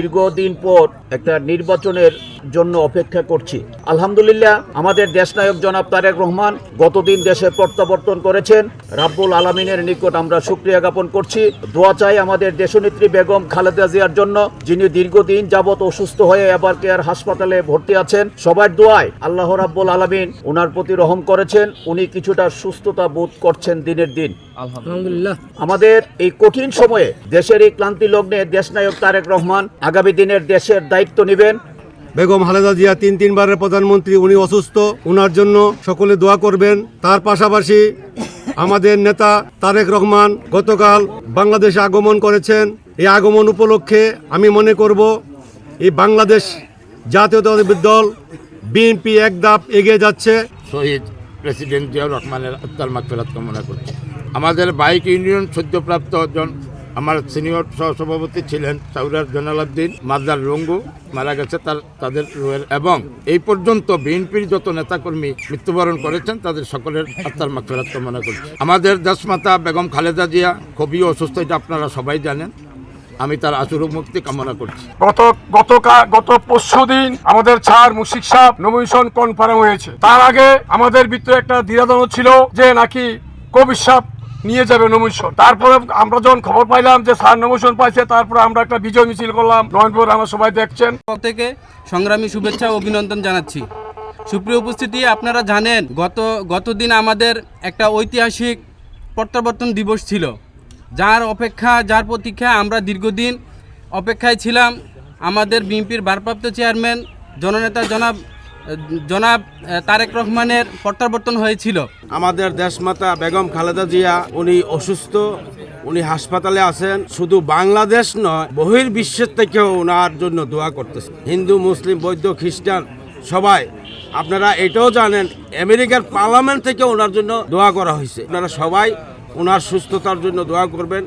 দীর্ঘদিন পর একটা নির্বাচনের জন্য অপেক্ষা করছি। আলহামদুলিল্লাহ আমাদের দেশনায়ক জনাব তারেক রহমান গতদিন দেশে প্রত্যাবর্তন করেছেন। রাব্বুল আলমিনের নিকট আমরা সুক্রিয়া জ্ঞাপন করছি। দোয়া চাই আমাদের দেশনেত্রী বেগম খালেদা জিয়ার জন্য যিনি দীর্ঘদিন যাবৎ অসুস্থ হয়ে এবার কেয়ার হাসপাতালে ভর্তি আছেন। সবার দোয়ায় আল্লাহ রাব্বুল আলমিন ওনার প্রতি রহম করেছেন। উনি কিছুটা সুস্থতা বোধ করছেন দিনের দিন। আলহামদুলিল্লাহ। আমাদের এই কঠিন সময়ে দেশের এই ক্লান্তি লগ্নে দেশনায়ক তারেক রহমান আগামী দিনের দেশের দায়িত্ব নেবেন। বেগম হালেদা জিয়া তিন তিনবারের প্রধানমন্ত্রী উনি অসুস্থ ওনার জন্য সকলে দোয়া করবেন। তার পাশাপাশি আমাদের নেতা তারেক রহমান গতকাল বাংলাদেশে আগমন করেছেন। এই আগমন উপলক্ষে আমি মনে করব এই বাংলাদেশ জাতীয়তাবাদী দল বিএনপি এক ধাপ এগিয়ে যাচ্ছে। শহীদ প্রেসিডেন্ট জিয়াউর রহমানের আত্মার মাগফিরাত কামনা করছি। আমাদের বাইক ইউনিয়ন সদ্যপ্রাপ্ত জন আমার সিনিয়র সহসভাপতি ছিলেন সাউরার জনালাদ্দিন মাদার রঙ্গু, মারা গেছে তার তাদের এবং এই পর্যন্ত বিএনপির যত নেতাকর্মী মৃত্যুবরণ করেছেন, তাদের সকলের আত্মার মাগফিরাত কামনা করছি। আমাদের দেশমাতা বেগম খালেদা জিয়া খুবই অসুস্থ, এটা আপনারা সবাই জানেন। আমি তার আচুর মুক্তি কামনা করছি। গত গত গত পরশু দিন আমাদের ছাড় মুশিক সাহ নমিনেশন কনফার্ম হয়েছে। তার আগে আমাদের ভিতরে একটা দ্বিধাদ্বন্দ্ব ছিল যে নাকি কবির সাহ নিয়ে যাবে নমিনেশন তারপরে আমরা যখন খবর পাইলাম যে স্যার নমিনেশন পাইছে, তারপরে আমরা একটা বিজয় মিছিল করলাম। নয়নপুর আমরা সবাই দেখছেন। থেকে সংগ্রামী শুভেচ্ছা অভিনন্দন জানাচ্ছি। সুপ্রিয় উপস্থিতি, আপনারা জানেন, গত, গতদিন আমাদের একটা ঐতিহাসিক প্রত্যাবর্তন দিবস ছিল। যার অপেক্ষা, যার প্রতীক্ষা আমরা দীর্ঘদিন অপেক্ষায় ছিলাম। আমাদের বিএনপির ভারপ্রাপ্ত চেয়ারম্যান, জননেতা জনাব জনাব তারেক রহমানের প্রত্যাবর্তন হয়েছিল। আমাদের দেশমাতা বেগম খালেদা জিয়া, উনি অসুস্থ, উনি হাসপাতালে আছেন। শুধু বাংলাদেশ নয় বহির বিশ্বের থেকেও ওনার জন্য দোয়া করতেছে। হিন্দু, মুসলিম, বৌদ্ধ, খ্রিস্টান, সবাই, আপনারা এটাও জানেন, আমেরিকার পার্লামেন্ট থেকে ওনার জন্য দোয়া করা হয়েছে। আপনারা সবাই ওনার সুস্থতার জন্য দোয়া করবেন।